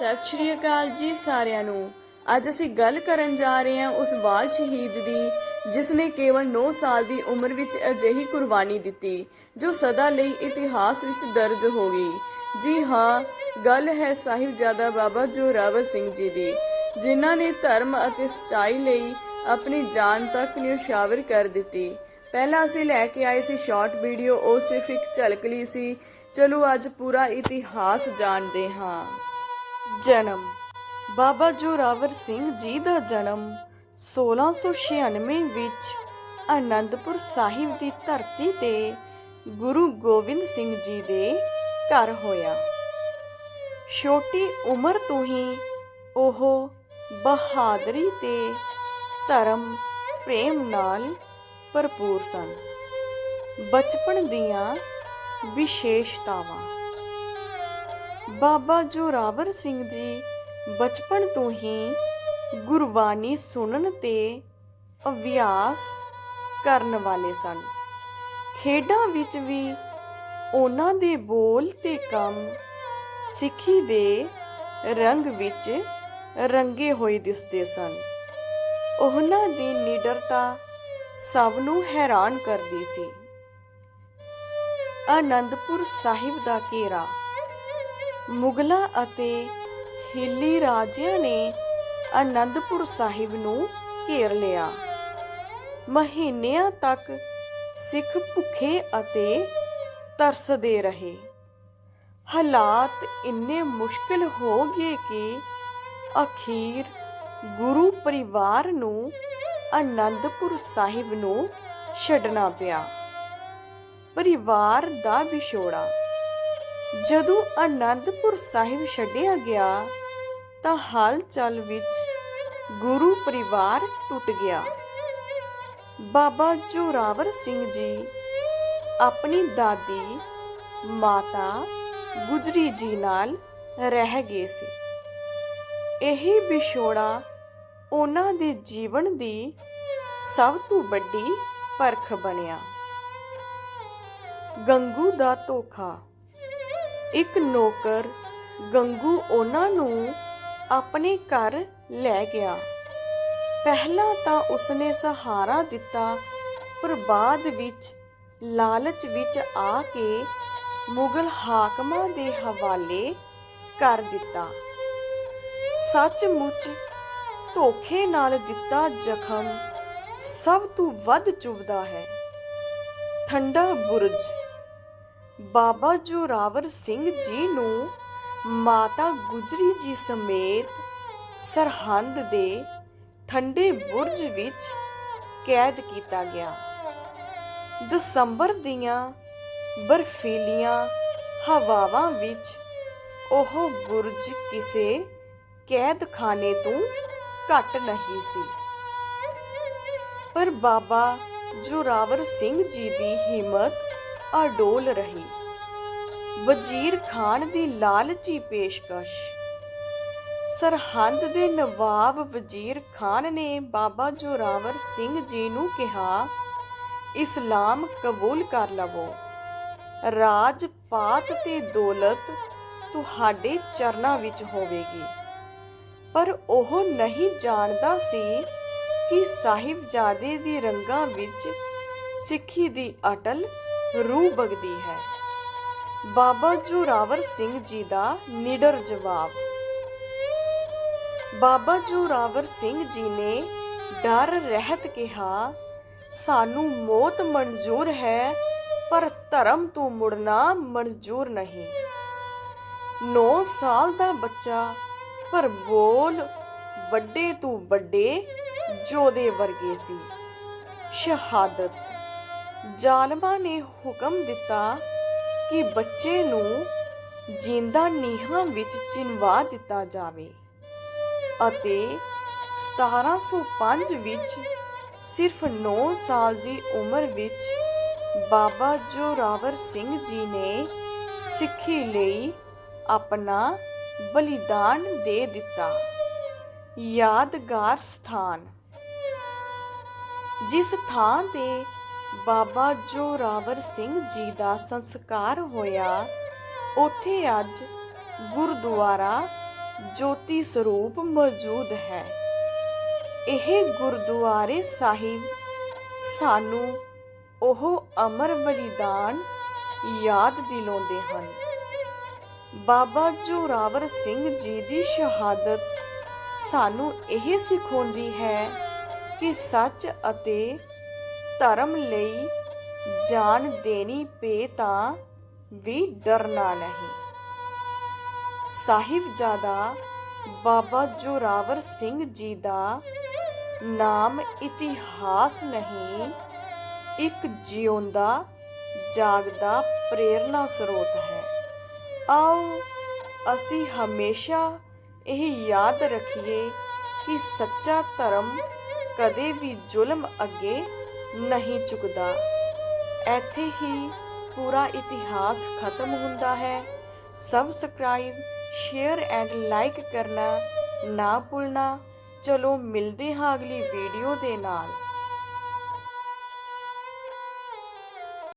ਸਤਿ ਸ਼੍ਰੀ ਅਕਾਲ ਜੀ ਸਾਰਿਆਂ ਨੂੰ। ਅੱਜ ਅਸੀਂ ਗੱਲ ਕਰਨ ਜਾ ਰਹੇ ਹਾਂ ਉਸ ਬਾਲ ਸ਼ਹੀਦ ਦੀ, ਜਿਸ ਨੇ ਕੇਵਲ 9 ਸਾਲ ਦੀ ਉਮਰ ਵਿੱਚ ਅਜਿਹੀ ਕੁਰਬਾਨੀ ਦਿੱਤੀ, ਜੋ ਸਦਾ ਲਈ ਇਤਿਹਾਸ ਵਿੱਚ ਦਰਜ ਹੋ ਗਈ। ਜੀ ਹਾਂ, ਗੱਲ ਹੈ ਸਾਹਿਬਜ਼ਾਦਾ ਬਾਬਾ ਜੋਰਾਵਰ ਸਿੰਘ ਜੀ ਦੀ, ਜਿਨ੍ਹਾਂ ਨੇ ਧਰਮ ਅਤੇ ਸਚਾਈ ਲਈ ਆਪਣੀ ਜਾਨ ਤੱਕ ਨਿਉਸ਼ਾਵਰ ਕਰ ਦਿੱਤੀ। ਪਹਿਲਾਂ ਅਸੀਂ ਲੈ ਕੇ ਆਏ ਸੀ ਸ਼ਾਰਟ ਵੀਡੀਓ, ਉਹ ਸਿਰਫ ਇੱਕ ਝਲਕ ਲਈ ਸੀ। ਚਲੋ ਅੱਜ ਪੂਰਾ ਇਤਿਹਾਸ ਜਾਣਦੇ ਹਾਂ। ਜਨਮ। ਬਾਬਾ ਜੋਰਾਵਰ ਸਿੰਘ ਜੀ ਦਾ ਜਨਮ 1696 ਵਿੱਚ ਆਨੰਦਪੁਰ ਸਾਹਿਬ ਦੀ ਧਰਤੀ ਤੇ ਗੁਰੂ ਗੋਬਿੰਦ ਸਿੰਘ ਜੀ ਦੇ ਘਰ ਹੋਇਆ। ਛੋਟੀ ਉਮਰ ਤੋਂ ਹੀ ਉਹ ਬਹਾਦਰੀ ਤੇ ਧਰਮ, ਪ੍ਰੇਮ ਨਾਲ ਭਰਪੂਰ ਸਨ। ਬਚਪਨ ਦੀਆਂ ਵਿਸ਼ੇਸ਼ਤਾਵਾਂ। ਬਾਬਾ ਜੋਰਾਵਰ ਸਿੰਘ ਜੀ ਬਚਪਨ ਤੋਂ ਹੀ ਗੁਰਬਾਣੀ ਸੁਣਨ ਤੇ ਅਭਿਆਸ ਕਰਨ ਵਾਲੇ ਸਨ। ਖੇਡਾਂ ਵਿੱਚ ਵੀ ਉਹਨਾਂ ਦੇ ਬੋਲ ਤੇ ਕੰਮ ਸਿੱਖੀ ਦੇ ਰੰਗ ਵਿੱਚ ਰੰਗੇ ਹੋਏ ਦਿਸਦੇ ਸਨ। ਉਹਨਾਂ ਦੀ ਨਿਡਰਤਾ ਸਭ ਨੂੰ ਹੈਰਾਨ ਕਰਦੀ ਸੀ। ਆਨੰਦਪੁਰ ਸਾਹਿਬ ਦਾ ਘੇਰਾ ਮੁਗਲਾਂ ਅਤੇ ਹਿੱਲੀ ਰਾਜਿਆਂ ਨੇ ਅਨੰਦਪੁਰ ਸਾਹਿਬ ਨੂੰ ਘੇਰ ਲਿਆ। ਮਹੀਨਿਆਂ ਤੱਕ ਸਿੱਖ ਭੁੱਖੇ ਅਤੇ ਤਰਸਦੇ ਰਹੇ। ਹਾਲਾਤ ਇੰਨੇ ਮੁਸ਼ਕਲ ਹੋ ਗਏ ਕਿ ਅਖੀਰ ਗੁਰੂ ਪਰਿਵਾਰ ਨੂੰ ਅਨੰਦਪੁਰ ਸਾਹਿਬ ਨੂੰ ਛੱਡਣਾ ਪਿਆ। ਪਰਿਵਾਰ ਦਾ ਵਿਛੋੜਾ ਜਦੋਂ ਆਨੰਦਪੁਰ ਸਾਹਿਬ ਛੱਡਿਆ ਗਿਆ, ਤਾਂ ਹਾਲਚਲ ਵਿੱਚ ਗੁਰੂ ਪਰਿਵਾਰ ਟੁੱਟ ਗਿਆ। ਬਾਬਾ ਜੋਰਾਵਰ ਸਿੰਘ ਜੀ ਆਪਣੀ ਦਾਦੀ, ਮਾਤਾ ਗੁਜਰੀ ਜੀ ਨਾਲ ਰਹਿ ਗਏ ਸੀ। ਇਹ ਵਿਛੋੜਾ ਉਹਨਾਂ ਦੇ ਜੀਵਨ ਦੀ ਸਭ ਤੋਂ ਵੱਡੀ ਪਰਖ ਬਣਿਆ। ਗੰਗੂ ਦਾ ਧੋਖਾ ਇੱਕ ਨੌਕਰ ਗੰਗੂ ਉਹਨਾਂ ਨੂੰ ਆਪਣੇ ਘਰ ਲੈ ਗਿਆ। ਪਹਿਲਾਂ ਤਾਂ ਉਸਨੇ ਸਹਾਰਾ ਦਿੱਤਾ, ਪਰ ਬਾਅਦ ਵਿੱਚ ਲਾਲਚ ਵਿੱਚ ਆ ਕੇ ਮੁਗਲ ਹਾਕਮਾਂ ਦੇ ਹਵਾਲੇ ਕਰ ਦਿੱਤਾ। ਸੱਚਮੁੱਚ ਧੋਖੇ ਨਾਲ ਦਿੱਤਾ ਜ਼ਖਮ ਸਭ ਤੋਂ ਵੱਧ ਚੁਭਦਾ ਹੈ। ਠੰਡਾ ਬੁਰਜ ਬਾਬਾ ਜੋਰਾਵਰ ਸਿੰਘ ਜੀ ਨੂੰ ਮਾਤਾ ਗੁਜਰੀ ਜੀ ਸਮੇਤ ਸਰਹੰਦ ਦੇ ਠੰਡੇ ਬੁਰਜ ਵਿੱਚ ਕੈਦ ਕੀਤਾ ਗਿਆ। ਦਸੰਬਰ ਦੀਆਂ ਬਰਫੀਲੀਆਂ ਹਵਾਵਾਂ ਵਿੱਚ ਉਹ ਬੁਰਜ ਕਿਸੇ ਕੈਦਖਾਨੇ ਤੋਂ ਘੱਟ ਨਹੀਂ ਸੀ। ਪਰ ਬਾਬਾ ਜੋਰਾਵਰ ਸਿੰਘ ਜੀ ਦੀ ਹਿੰਮਤ ਅਡੋਲ ਰਹੀ। ਵਜ਼ੀਰ ਖਾਨ ਦੀ ਲਾਲਚੀ ਪੇਸ਼ਕਸ਼। ਸਰਹੰਦ ਦੇ ਨਵਾਬ ਵਜ਼ੀਰ ਖਾਨ ਨੇ ਬਾਬਾ ਜੋਰਾਵਰ ਸਿੰਘ ਜੀ ਨੂੰ ਕਿਹਾ, ਇਸਲਾਮ ਕਬੂਲ ਕਰ ਲਵੋ। ਰਾਜ ਪਾਤ ਤੇ ਦੌਲਤ ਤੁਹਾਡੇ ਚਰਨਾਂ ਵਿੱਚ ਹੋਵੇਗੀ। ਪਰ ਉਹ ਨਹੀਂ ਜਾਣਦਾ ਸੀ ਕਿ ਸਾਹਿਬਜ਼ਾਦੇ ਦੀ ਰੰਗਾਂ ਵਿੱਚ ਸਿੱਖੀ ਦੀ ਅਟਲ ਰੂਹ ਵਗਦੀ ਹੈ। ਬਾਬਾ ਜੋਰਾਵਰ ਸਿੰਘ ਜੀ ਦਾ ਨਿਡਰ ਜਵਾਬ। ਬਾਬਾ ਜੋਰਾਵਰ ਸਿੰਘ ਜੀ ਨੇ ਡਰ ਰਹਿਤ ਕਿਹਾ, ਸਾਨੂੰ ਮੌਤ ਮਨਜ਼ੂਰ ਹੈ, ਪਰ ਧਰਮ ਤੋਂ ਮੁੜਨਾ ਮਨਜ਼ੂਰ ਨਹੀਂ। 9 ਸਾਲ ਦਾ ਬੱਚਾ, ਪਰ ਬੋਲ ਵੱਡੇ ਤੋਂ ਵੱਡੇ ਜੋਦੇ ਵਰਗੇ ਸੀ। ਸ਼ਹਾਦਤ। ਜ਼ਾਲਮਾਂ ਨੇ ਹੁਕਮ ਦਿੱਤਾ ਕਿ ਬੱਚੇ ਨੂੰ ਜਿੰਦਾ ਨੀਹਾਂ ਵਿੱਚ ਚਿਣਵਾ ਦਿੱਤਾ ਜਾਵੇ ਅਤੇ 1705 ਵਿੱਚ ਸਿਰਫ 9 ਸਾਲ ਦੀ ਉਮਰ ਵਿੱਚ ਬਾਬਾ ਜੋਰਾਵਰ ਸਿੰਘ ਜੀ ਨੇ ਸਿੱਖੀ ਲਈ ਆਪਣਾ ਬਲੀਦਾਨ ਦੇ ਦਿੱਤਾ। ਯਾਦਗਾਰ ਸਥਾਨ। ਜਿਸ ਥਾਂ ਤੇ ਬਾਬਾ ਜੋਰਾਵਰ ਸਿੰਘ ਜੀ ਦਾ ਸੰਸਕਾਰ ਹੋਇਆ। ਉੱਥੇ ਅੱਜ ਗੁਰਦੁਆਰਾ ਜੋਤੀ ਸਰੂਪ ਮੌਜੂਦ ਹੈ। ਇਹ ਗੁਰਦੁਆਰੇ ਸਾਹਿਬ ਸਾਨੂੰ ਉਹ ਅਮਰ ਬਲੀਦਾਨ ਯਾਦ ਦਿਲਾਉਂਦੇ ਹਨ। ਬਾਬਾ ਜੋਰਾਵਰ ਸਿੰਘ ਜੀ ਦੀ ਸ਼ਹਾਦਤ ਸਾਨੂੰ ਇਹ ਸਿਖਾਉਂਦੀ ਹੈ ਕਿ ਸੱਚ ਅਤੇ ਧਰਮ ਲਈ ਜਾਨ ਦੇਣੀ ਪਏ ਤਾਂ ਵੀ ਡਰਨਾ ਨਹੀਂ। ਸਾਹਿਬਜ਼ਾਦਾ ਬਾਬਾ ਜੋਰਾਵਰ ਸਿੰਘ ਜੀ ਦਾ ਨਾਮ ਇਤਿਹਾਸ ਨਹੀਂ, ਇੱਕ ਜਿਉਂਦਾ, ਜਾਗਦਾ ਪ੍ਰੇਰਨਾ ਸਰੋਤ ਹੈ। ਆਓ ਅਸੀਂ ਹਮੇਸ਼ਾ ਇਹ ਯਾਦ ਰੱਖੀਏ ਕਿ ਸੱਚਾ ਧਰਮ ਕਦੇ ਵੀ ਜ਼ੁਲਮ ਅੱਗੇ ਨਹੀਂ ਚੁੱਕਦਾ। ਇੱਥੇ ਹੀ ਪੂਰਾ ਇਤਿਹਾਸ ਖਤਮ ਹੁੰਦਾ ਹੈ। ਸਬਸਕ੍ਰਾਈਬ, ਸ਼ੇਅਰ ਐਂਡ ਲਾਈਕ ਕਰਨਾ ਨਾ ਭੁੱਲਣਾ। ਚਲੋ ਮਿਲਦੇ ਹਾਂ ਅਗਲੀ ਵੀਡੀਓ ਦੇ ਨਾਲ।